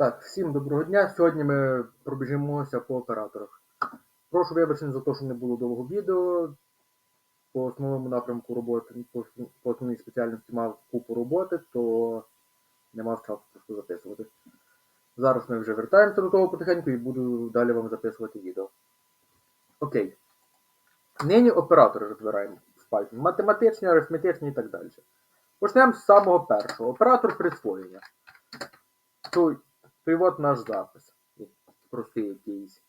Так, всім доброго дня. Сьогодні ми пробіжимося по операторах. Прошу вибачення за те, що не було довгого відео. По основному напрямку роботи, по, основній спеціальності мав купу роботи, то не мав часу просто записувати. Зараз ми вже вертаємося до того потихеньку і буду далі вам записувати відео. Окей. Нині оператори розбираємо в Python. Математичні, арифметичні і так далі. Почнемо з самого першого. Оператор присвоєння. Той от наш запис. Простий якийсь.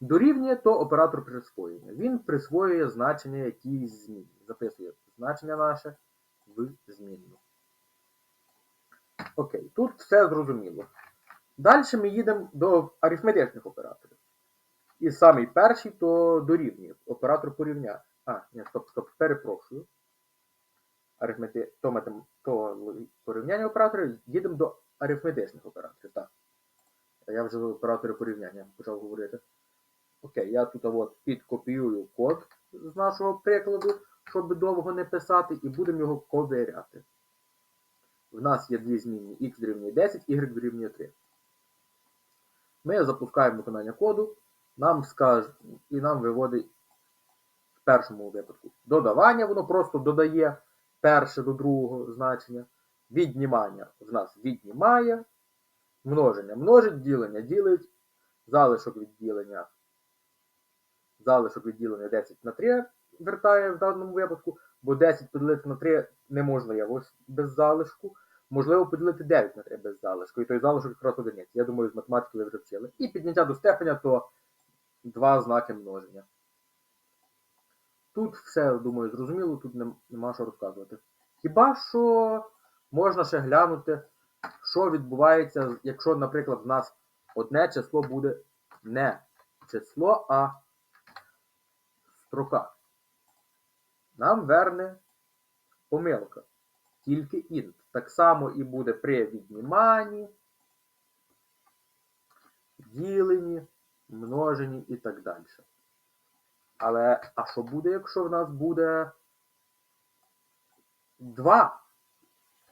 Дорівнює то оператор присвоєння. Він присвоює значення якійсь зміни. Записує значення наше в змінну. Окей, тут все зрозуміло. Далі ми їдемо до арифметичних операторів. І самий перший то дорівнює. Оператор порівня. А, ні, стоп, стоп, перепрошую. Арифмети... То, матем... то порівняння операторів, їдемо до арифметичних операторів. Так. Я вже оператори порівняння почав говорити. Окей, я тут от підкопіюю код з нашого прикладу, щоб довго не писати, і будемо його ковиряти. В нас є дві змінні x дорівнює 10, y дорівнює 3. Ми запускаємо виконання коду, нам скаже, і нам виводить в першому випадку додавання, воно просто додає перше до другого значення. Віднімання в нас віднімає, множення множить, ділення ділить, залишок відділення. Залишок відділення 10 на 3 вертає в даному випадку, бо 10 поділити на 3 не можна я без залишку. Можливо, поділити 9 на 3 без залишку. І той залишок якраз одиниць. Я думаю, з математики ви вже вчили. І підняття до степеня то два знаки множення. Тут все, думаю, зрозуміло, тут нема що розказувати. Хіба що можна ще глянути, що відбувається, якщо, наприклад, в нас одне число буде не число, а строка. Нам верне помилка. Тільки int. Так само і буде при відніманні, діленні, множенні і так далі. Але, а що буде, якщо в нас буде два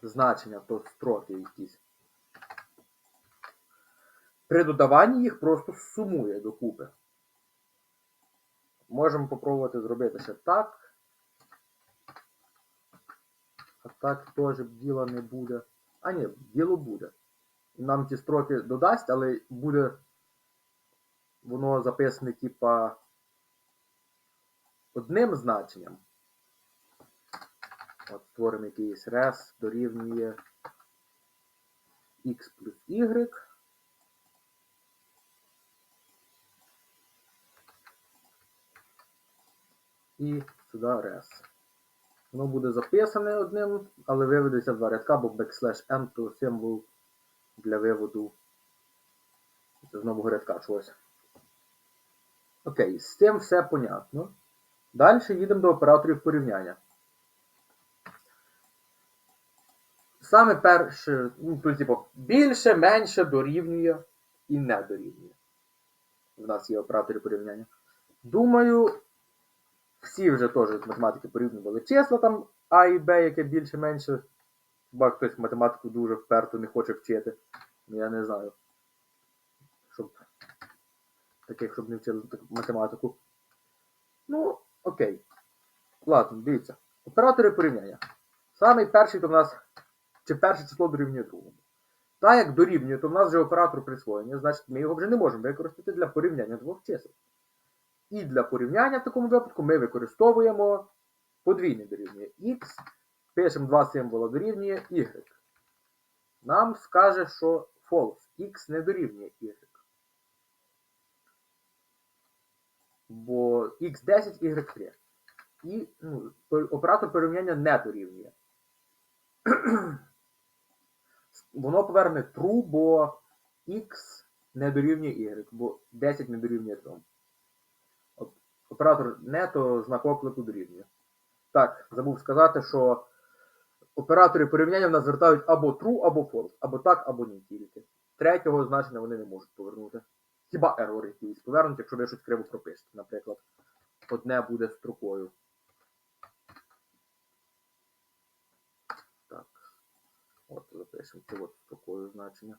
значення, то строки якісь? При додаванні їх просто сумує докупи. Можемо попробувати зробити ще так. А так теж діла не буде. А ні, діло буде. Нам ті строки додасть, але буде воно записане, типа, одним значенням. От створимо якийсь res дорівнює x плюс y. І сюди res. Воно буде записане одним, але виведеться два рядка, бо backslash n то символ для виводу з нового рядка чогось. Окей, з цим все понятно. Далі їдемо до операторів порівняння. Саме перше, ну, то, типу, більше, менше дорівнює і не дорівнює. В нас є оператори порівняння. Думаю, всі вже теж з математики порівнювали числа там А і Б, яке більше-менше. Хіба хтось математику дуже вперто не хоче вчити. Ну, Я не знаю. Щоб таких, щоб не вчили математику. Ну, окей. Ладно, дивіться. Оператори порівняння. Самий перший то в нас, чи перше число дорівнює другому. Так як дорівнює, то в нас вже оператор присвоєння, значить ми його вже не можемо використати для порівняння двох чисел. І для порівняння в такому випадку ми використовуємо подвійне дорівнює x, пишемо два символа дорівнює y. Нам скаже, що false, x не дорівнює y. Бо x10, y3. І ну, оператор порівняння не дорівнює. Воно поверне true, бо x не дорівнює y, бо 10 не дорівнює 3. Оператор не, то знак оклику дорівнює. Так, забув сказати, що оператори порівняння в нас звертають або true, або false, або так, або ні тільки. Третього значення вони не можуть повернути. Хіба error якийсь повернуть, якщо ви щось криво пропишете, наприклад. Одне буде строкою. От, запишемо вот такое значення.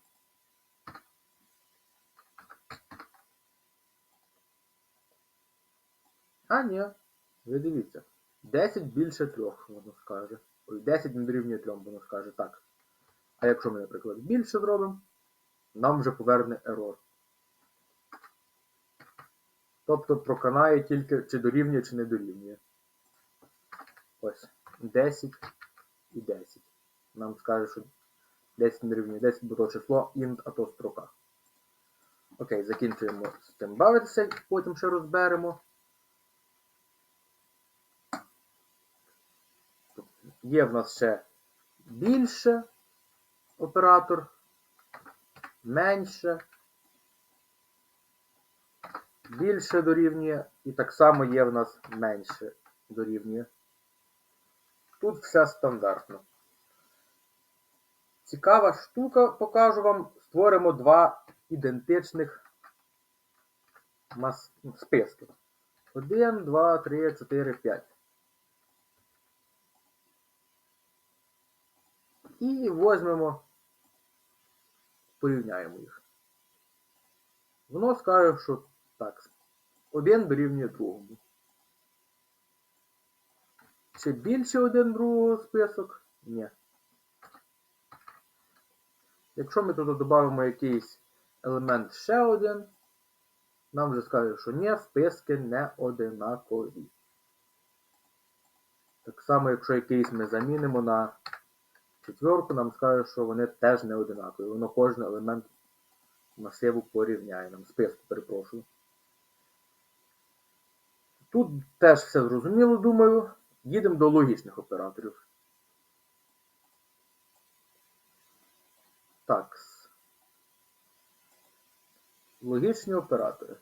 А, ні, ви дивіться. 10 більше 3, воно скаже. 10 не дорівнює 3, воно скаже так. А якщо ми, наприклад, більше зробимо, нам вже поверне ерор. Тобто проканає тільки, чи дорівнює, чи не дорівнює. Ось. 10 і 10. Нам скаже, що 10 не дорівнює 10, бо то число int, а то строка. Окей, закінчуємо з цим бавитися, потім ще розберемо. Є в нас ще більше оператор, менше, більше дорівнює, і так само є в нас менше дорівнює. Тут все стандартно. Цікава штука, покажу вам. Створимо два ідентичних списки. 1, 2, 3, 4, 5. І возьмемо, порівняємо їх. Воно скаже, що так, один дорівнює другому. Чи більше один другого список? Ні. Якщо ми туди додамо якийсь елемент ще один, нам вже скаже, що ні, списки не одинакові. Так само, якщо якийсь ми замінимо на четверку, нам скаже, що вони теж не одинакові. Воно кожен елемент масиву порівняє. Нам списку, перепрошую. Тут теж все зрозуміло, думаю. Їдемо до логічних операторів. Так. Логічні оператори.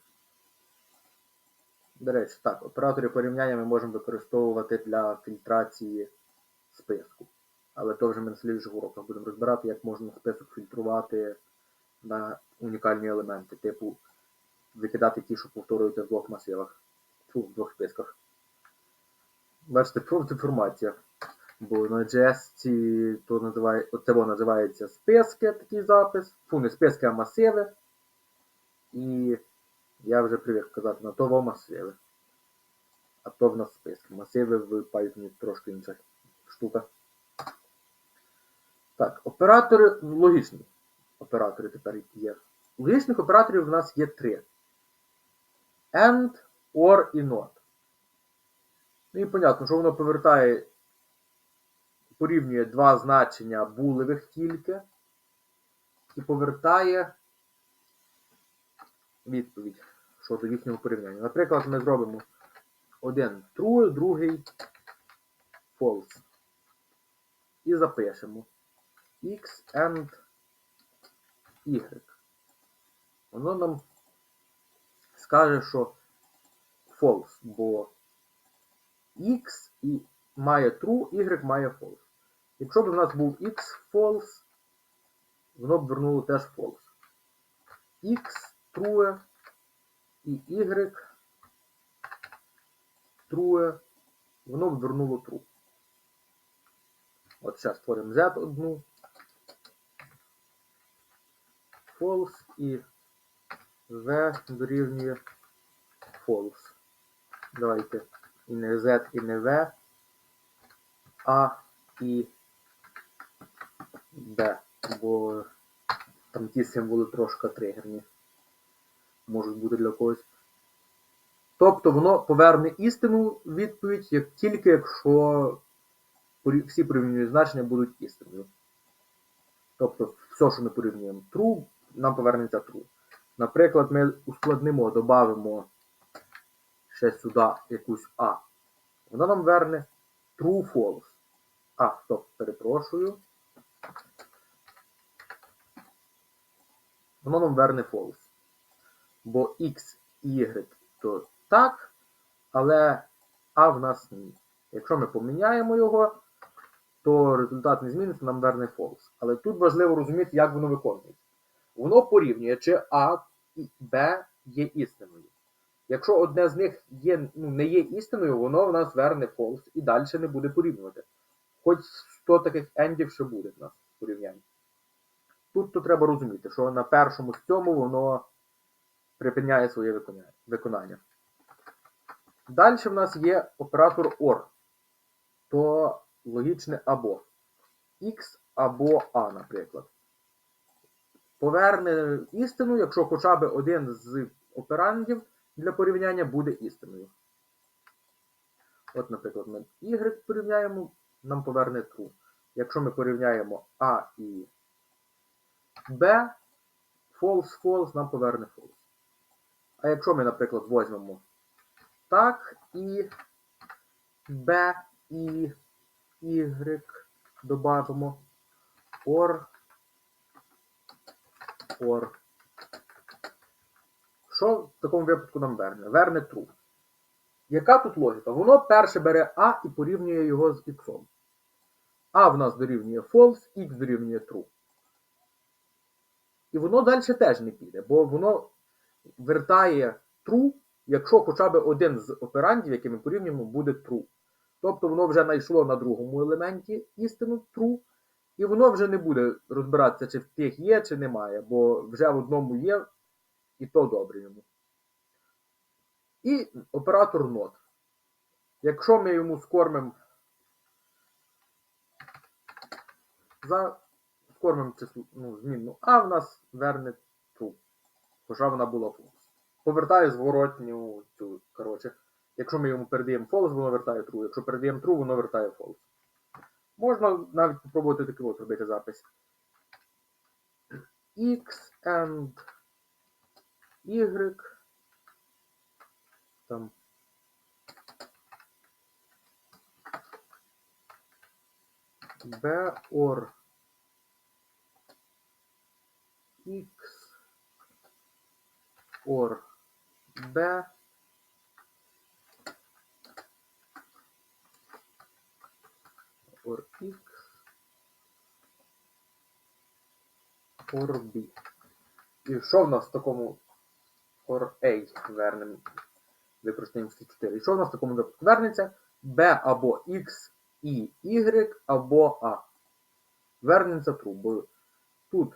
До речі, так, оператори порівняння ми можемо використовувати для фільтрації списку. Але то вже ми на слідчих уроках будемо розбирати, як можна список фільтрувати на унікальні елементи, типу викидати ті, що повторюються в двох масивах, Фу, в двох списках. Бачите, профдеформація. Бо на JS ці, то називає, воно називається списки, такий запис. Фу, не списки, а масиви. І я вже привик казати на то масиви. А то в нас списки. Масиви в Python трошки інша штука. Так, оператори логічні. Оператори тепер є. Логічних операторів в нас є три. AND, OR і NOT. Ну і понятно, що воно повертає, порівнює два значення булевих тільки і повертає відповідь щодо їхнього порівняння. Наприклад, ми зробимо один true, другий false. І запишемо x and y. Воно нам скаже, що false, бо x має true, y має false. Якщо б у нас був x false, воно б вернуло теж false. x true і y true, воно вернуло true. От зараз створимо z одну. False і v дорівнює false. Давайте і не z, і не v, а і b, бо там ті символи трошки тригерні. Можуть бути для когось. Тобто воно поверне істину відповідь, як тільки якщо всі порівнювані значення будуть істиною. Тобто, все, що ми порівнюємо true, нам повернеться true. Наприклад, ми ускладнимо, додамо ще сюди якусь А. Вона нам верне true false. А, стоп, перепрошую. Воно нам верне false. Бо X Y то так, але А в нас ні. Якщо ми поміняємо його, то результат не зміниться, нам верне false. Але тут важливо розуміти, як воно виконується. Воно порівнює, чи А і Б є істиною. Якщо одне з них є, ну, не є істиною, воно в нас верне false і далі не буде порівнювати. Хоч 100 таких ендів ще буде в нас порівняння. Тут то треба розуміти, що на першому з цьому воно припиняє своє виконання. Далі в нас є оператор OR. То логічне або. X або A, наприклад. Поверне істину, якщо хоча б один з операндів для порівняння буде істиною. От, наприклад, ми Y порівняємо, нам поверне true. Якщо ми порівняємо A і B, false, false, нам поверне false. А якщо ми, наприклад, візьмемо так і B і Y добавимо or or. Що в такому випадку нам верне? Верне true. Яка тут логіка? Воно перше бере А і порівнює його з X. А в нас дорівнює false, X дорівнює true. І воно далі теж не піде, бо воно вертає true, якщо хоча б один з операндів, які ми порівнюємо, буде true. Тобто воно вже знайшло на другому елементі істину true, і воно вже не буде розбиратися, чи в тих є, чи немає, бо вже в одному є, і то добре йому. І оператор not. Якщо ми йому скормимо за скормимо число, ну, змінну А, в нас верне. Хоча вона була false. Повертає зворотню цю, коротше. Якщо ми йому передаємо false, воно вертає true. Якщо передаємо true, воно вертає false. Можна навіть спробувати такий от робити запис. X and Y. Там. B or X or B or X or B. І що в нас в такому or A вернемо? Використаємо всі 4. І що в нас в такому випадку вернеться? B або X і Y або A. Вернеться true, бо тут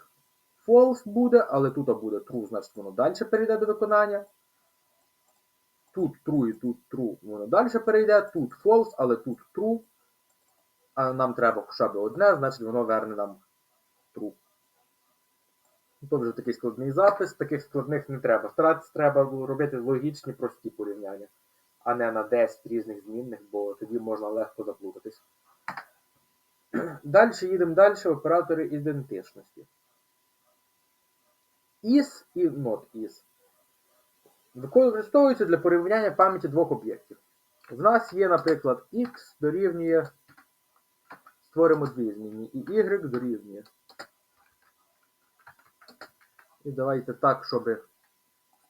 false буде, але тут буде true, значить воно далі перейде до виконання. Тут true і тут true, воно далі перейде, тут false, але тут true. А нам треба хоча б одне, значить воно верне нам true. То вже такий складний запис, таких складних не треба. Старатися треба робити логічні, прості порівняння, а не на 10 різних змінних, бо тоді можна легко заплутатись. Далі їдемо далі, оператори ідентичності. Is і not is. Використовуються для порівняння пам'яті двох об'єктів. В нас є, наприклад, x дорівнює, створимо дві змінні, і y дорівнює. І давайте так, щоб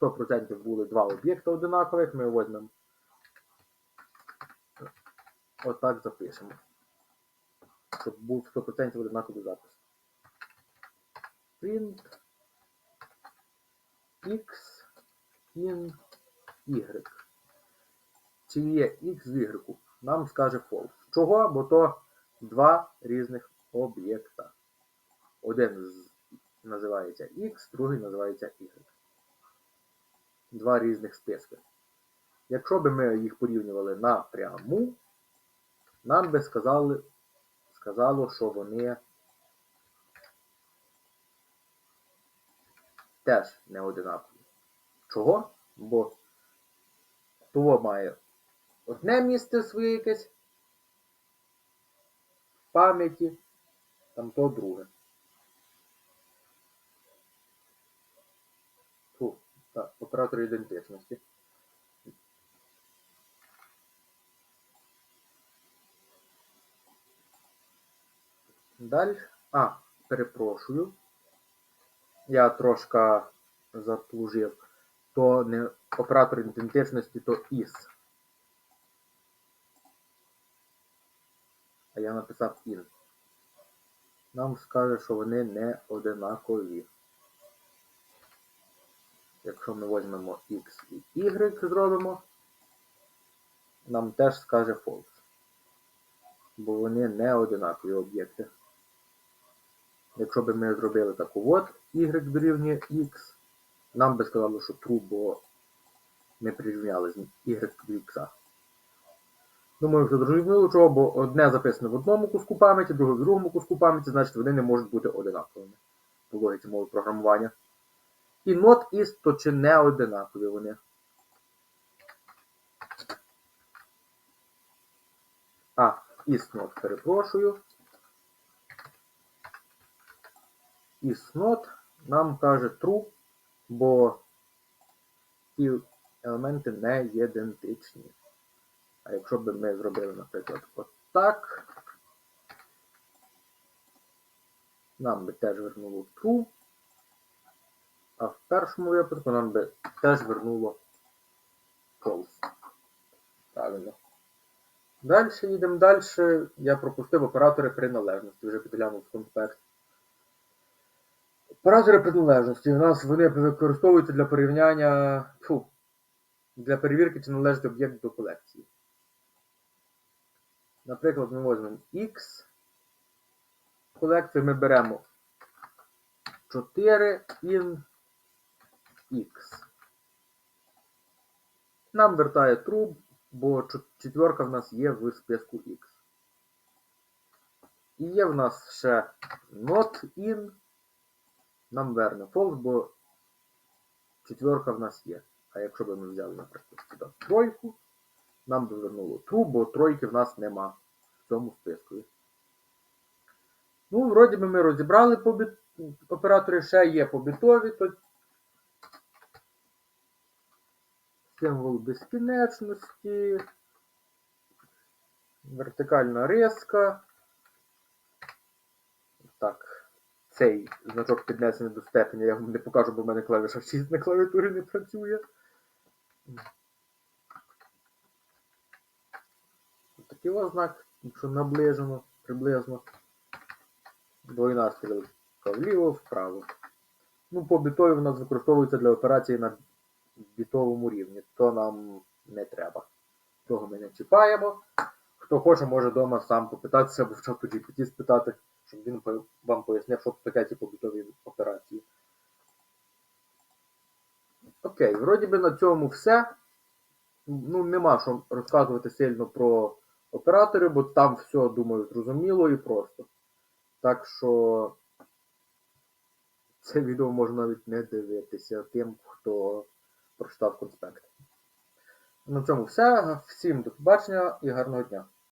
100% були два об'єкти одинакових, ми візьмемо. Отак запишемо. Щоб був 100% одинаковий запис. Print x in y. Чи є x в y? Нам скаже false. Чого? Бо то два різних об'єкта. Один з називається X, другий називається Y. Два різних списки. Якщо б ми їх порівнювали напряму, нам би сказали, сказало, що вони теж не одинакові. Чого? Бо того має одне місце своє якесь в пам'яті, там то друге. Фу, так, оператор ідентичності. Далі. А, перепрошую. Я трошки заслужив. То не оператор ідентичності, то IS. А я написав IN. Нам скаже, що вони не одинакові. Якщо ми візьмемо X і Y зробимо, нам теж скаже false. Бо вони не одинакові об'єкти. Якщо б ми зробили таку от, Y дорівнює X, нам би сказало, що true, бо ми прирівняли з y до x. Думаю, все зрозуміло чого, бо одне записане в одному куску пам'яті, друге в другому куску пам'яті, значить вони не можуть бути одинаковими по логіці мови програмування. І not is то чи не одинакові вони. А, is not, перепрошую. Not нам каже true, бо ті елементи не ідентичні. А якщо б ми зробили, наприклад, отак, нам би теж вернуло true, а в першому випадку нам би теж вернуло false. Правильно. Далі їдемо далі. Я пропустив оператори приналежності, вже підглянув конспект. Оператори приналежності у нас вони використовуються для порівняння. Фу, для перевірки, чи належить об'єкт до колекції. Наприклад, ми візьмемо X. Колекцію ми беремо 4 in X. Нам вертає true, бо четверка в нас є в списку X. І є в нас ще not in. Нам верне false, бо четверка в нас є. А якщо б ми взяли, наприклад, сюди тройку, нам би вернуло true, бо тройки в нас нема в цьому списку. Ну, вроді би ми розібрали побіт... оператори, ще є побітові, то символ безкінечності, вертикальна риска. Так, цей значок піднесений до степені, я вам не покажу, бо в мене клавіша 6 на клавіатурі не працює. Такий ось знак, якщо наближено, приблизно. Двойна стрілка вліво, вправо. Ну, по бітові в нас використовується для операції на бітовому рівні, то нам не треба. Того ми не чіпаємо. Хто хоче, може вдома сам попитатися або в чату GPT спитати, щоб він вам пояснив, що таке ті побітові операції. Окей, вроді би на цьому все. Ну, нема що розказувати сильно про оператори, бо там все, думаю, зрозуміло і просто. Так що це відео можна навіть не дивитися тим, хто прочитав конспект. На цьому все. Всім до побачення і гарного дня.